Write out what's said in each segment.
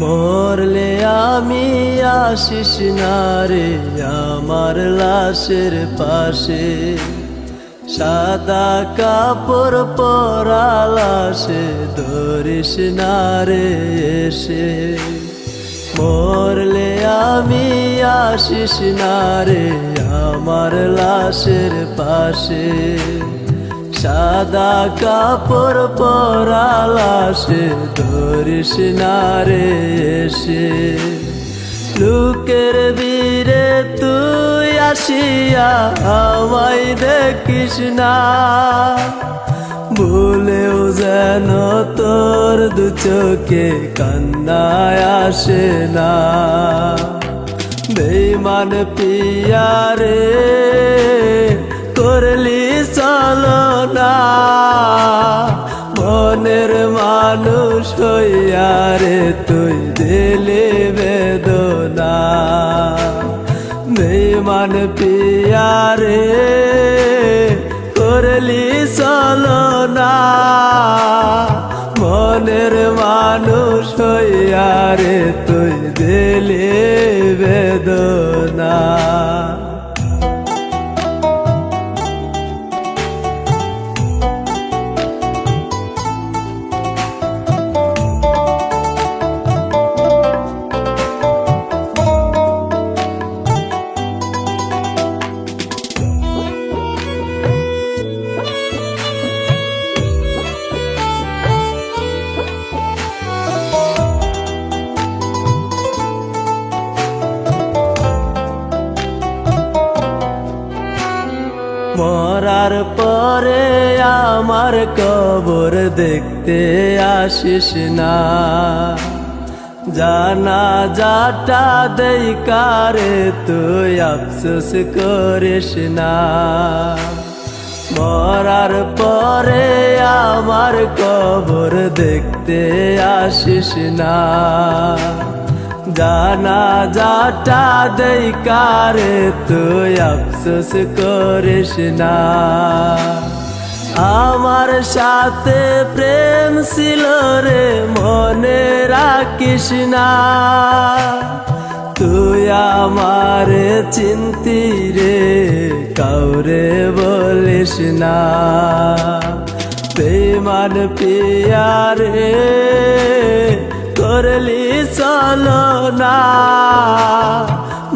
মরলে আমি আসিস না রে আমার লাশের পাশে। সাদা কাপড় পরা লাশে ধরিস না রে এসে। মরলে আমি আসিস না রে আমার লাশের পাশে। সাদা কাপড় পরা লাশে ধরিস না রে এসে। লোকের বীরে তুই আসিয়া আমায় দেখিস না। ভুলেও যেন তোর দু চোখে কান্নায় আসে না। বেমান পিয়ারে, করলি চলো না। মনের মানুষ হইয়ারে তুই দিলে বেদনা। বেমান পিয়ারে করলি চলো না। মনের মানুষ হইয়ারে তুই দিলে বেদনা। মরার পরে আমার কবর দেখতে আসিস না। জানা যাটা দেই কারে তুই আফসোস করিস না। মরার পরে আমার কবর দেখতে আসিস না। জানা যাটা দেই কারে, তুই আফসোস করিস না। আমার সাথে প্রেম ছিল রে, মনে রাখিস না। তুই আমার চিন্তি রে, কাউরে বলিস না। বেমান পিয়ারে করলি চলো না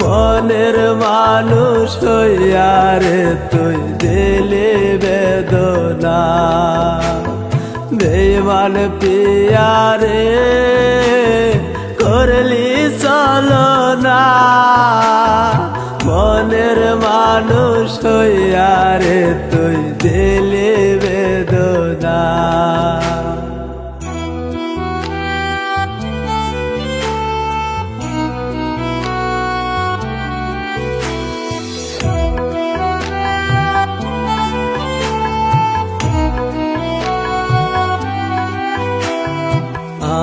মনের মানুষ হইয়ারে তুই দিলি বেদনা। বেমান পিয়ারে করলি চলো না মনের মানুষ হইয়ারে তুই দিলি বেদনা।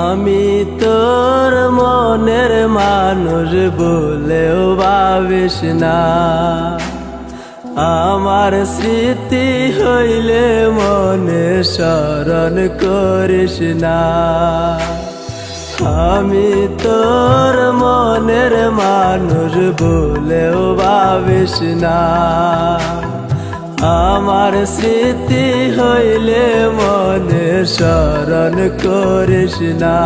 আমি তোর মনের মানুষ বলেও ভাবিস না। আমার স্মৃতি হইলে মনে স্মরণ করিস না। আমি তোর মনের মানুষ বলেও ভাবিস না। আমার স্মৃতি হইলে মনে স্মরণ করিস না।